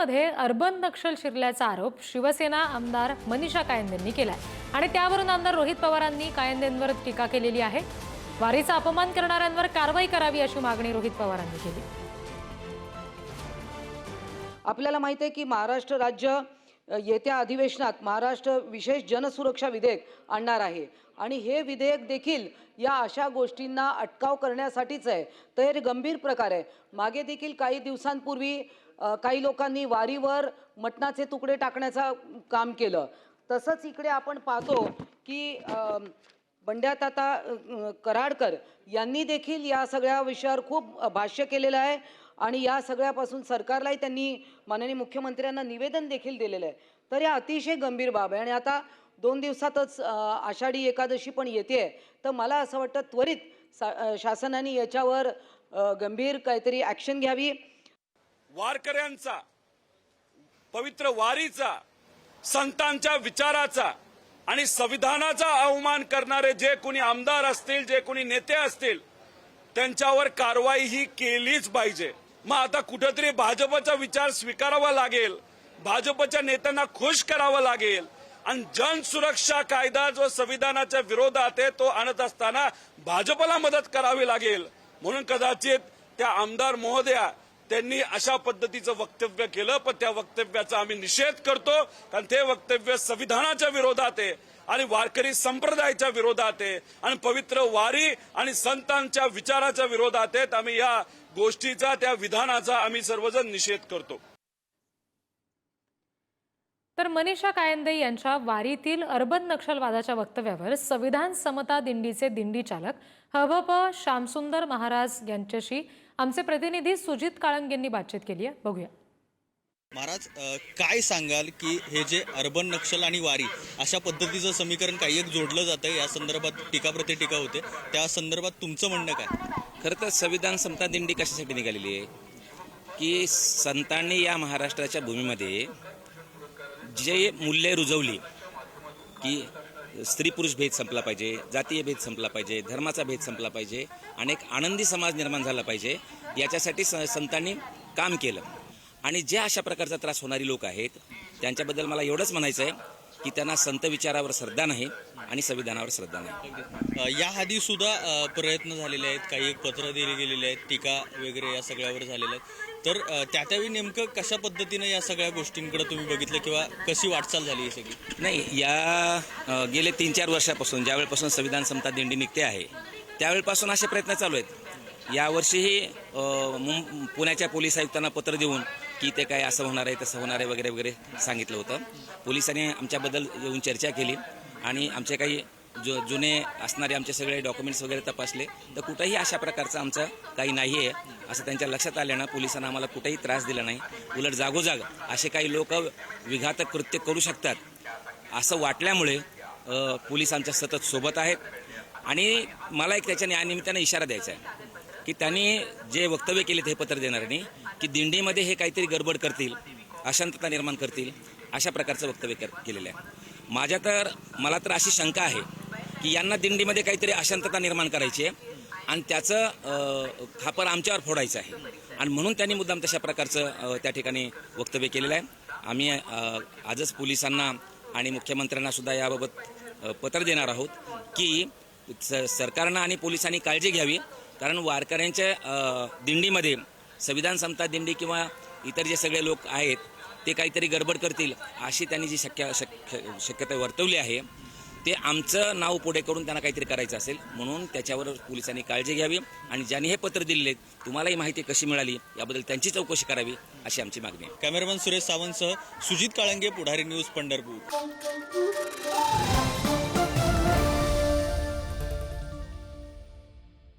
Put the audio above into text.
मुंबईमध्ये अर्बन नक्षल शिरल्याचा आरोप शिवसेना आमदार मनीषा कायंदेंनी केलाय. आणि त्यावरून आमदार रोहित पवारांनी कायंदेंवर टीका केलेली आहे. वारीचा अपमान करणाऱ्यांवर कारवाई करावी अशी मागणी रोहित पवारांनी केली. आपल्याला माहिती आहे की महाराष्ट्र राज्य येत्या अधिवेशनात महाराष्ट्र विशेष जनसुरक्षा विधेयक आणणार आहे. आणि हे विधेयक देखील या अशा गोष्टींना अटकाव करण्यासाठीच आहे. तर गंभीर प्रकार आहे. मागे देखील काही दिवसांपूर्वी काही लोकांनी वारीवर मटणाचे तुकडे टाकण्याचं काम केलं. तसंच इकडे आपण पाहतो की बंड्यात बंड्याताता कराडकर यांनी देखील या सगळ्या विषयावर खूप भाष्य केलेलं आहे आणि या सगळ्यापासून सरकारलाही त्यांनी माननीय मुख्यमंत्र्यांना निवेदन देखील दिलेलं आहे. तर या अतिशय गंभीर बाब आहे आणि आता दोन दिवसातच आषाढी एकादशी पण येते तर मला असं वाटतं त्वरित सा शासनाने याच्यावर गंभीर काहीतरी ॲक्शन घ्यावी. वारकऱ्यांचा पवित्र वारीचा संतांच्या विचाराचा आणि संविधानाचा अवमान करणारे जे कोणी आमदार असतील जे कोणी नेते असतील त्यांच्यावर कारवाई ही केलीच पाहिजे. मग आता कुठेतरी भाजपचा विचार स्वीकारावा लागेल भाजपच्या नेत्यांना खुश करावं लागेल आणि जनसुरक्षा कायदा जो संविधानाच्या विरोधात आहे तो आणत असताना भाजपला मदत करावी लागेल. म्हणून कदाचित त्या आमदार महोदया त्यांनी अशा पद्धतीचं वक्तव्य केलं पण त्या वक्तव्याचा आम्ही निषेध करतो कारण ते वक्तव्य संविधानाच्या विरोधात आहे आणि वारकरी संप्रदायाच्या विरोधात आहे आणि पवित्र वारी आणि संतांच्या विचाराच्या विरोधात आहेत. आम्ही या गोष्टीचा त्या विधानाचा आम्ही सर्वजण निषेध करतो. तर मनीषा कायंदे यांच्या वारीतील अर्बन नक्षलवादाच्या वक्तव्यावर संविधान समता दिंडीचे दिंडी चालक हवप श्यामसुंदर महाराज यांच्याशी आमचे प्रतिनिधी सुजित काळंग यांनी बातचीत केली आहे. बघूया. महाराज काय सांगाल की हे जे अर्बन नक्षल आणि वारी अशा पद्धतीचं समीकरण काही एक जोडलं जातं या संदर्भात टीका प्रतिटीका होते. त्या संदर्भात तुमचं म्हणणं काय? खरं तर संविधान समता दिंडी कशासाठी निघालेली आहे? की संतांनी या महाराष्ट्राच्या भूमीमध्ये जे मूल्ये रुजवली की स्त्री पुरुष भेद संपला पाहिजे जातीय भेद संपला पाहिजे धर्माचा भेद संपला पाहिजे आणि एक आनंदी समाज निर्माण झाला पाहिजे याच्यासाठी स संतांनी काम केलं. आणि जे अशा प्रकारचा त्रास होणारी लोक आहेत त्यांच्याबद्दल मला एवढंच म्हणायचं आहे की त्यांना संत विचारावर श्रद्धा नाही आणि संविधानावर श्रद्धा नाही. अ, याआधी सुद्धा प्रयत्न झालेले आहेत काही एक पत्र दिली गेलेले आहेत टीका वगैरे या सगळ्यावर झालेल्या आहेत. तर त्या त्यावेळी नेमकं कशा पद्धतीनं या सगळ्या गोष्टींकडे तुम्ही बघितलं किंवा कशी वाटचाल झाली ही सगळी? नाही या गेले तीन चार वर्षापासून ज्यावेळेपासून संविधान समता दिंडी निघते आहे त्यावेळेपासून असे प्रयत्न चालू आहेत. यावर्षीही मुं- पुण्याच्या पोलीस आयुक्तांना पत्र देऊन की ते काय असं होणार आहे तसं होणार आहे वगैरे वगैरे सांगितलं होतं. पोलिसांनी आमच्याबद्दल येऊन चर्चा केली आणि आमचे काही जो जुने असणारे आमचे सगळे डॉक्युमेंट्स वगैरे तपासले. तर कुठंही अशा प्रकारचं आमचं काही नाही आहे असं त्यांच्या लक्षात आल्यानं पोलिसांना आम्हाला कुठेही त्रास दिला नाही. उलट जागोजाग असे काही लोक विघातक कृत्य करू शकतात. असं वाटल्यामुळे पोलिसांच्या सतत सोबत आहेत. आणि मला एक त्याच्या न्यायानिमित्तानं इशारा द्यायचा आहे की त्यांनी जे वक्तव्य केले हे पत्र देणाऱ्यांनी की दिंडीमध्ये हे काहीतरी गडबड करतील अशांतता निर्माण करतील अशा प्रकारचं वक्तव्य कर केलेलं आहे. माझ्या तर मला तर अशी शंका आहे की यांना दिंडीमध्ये काहीतरी अशांतता निर्माण करायची आहे. आणि त्याचं खापर आमच्यावर फोडायचं आहे. आणि म्हणून त्यांनी मुद्दाम तशा प्रकारचं त्या ठिकाणी वक्तव्य केलेलं आहे. आम्ही आजच पोलिसांना आणि मुख्यमंत्र्यांना सुद्धा याबाबत पत्र देणार आहोत की स- सरकारनं आणि पोलिसांनी काळजी घ्यावी. कारण वारकऱ्यांच्या दिंडीमध्ये संविधान समता दिंडी किंवा इतर जे सगळे लोक आहेत ते काहीतरी गडबड करतील अशी त्यांनी जी शक्य शक्य शक्यता वर्तवली आहे ते आमचं नाव पुढे करून त्यांना काहीतरी करायचं असेल म्हणून त्याच्यावर पोलिसांनी काळजी घ्यावी आणि ज्यांनी हे पत्र दिलेले तुम्हालाही माहिती कशी मिळाली याबद्दल त्यांची चौकशी करावी अशी आमची मागणी आहे. सुरेश सावंतसह सुजित काळंगे पुढारी न्यूज पंढरपूर.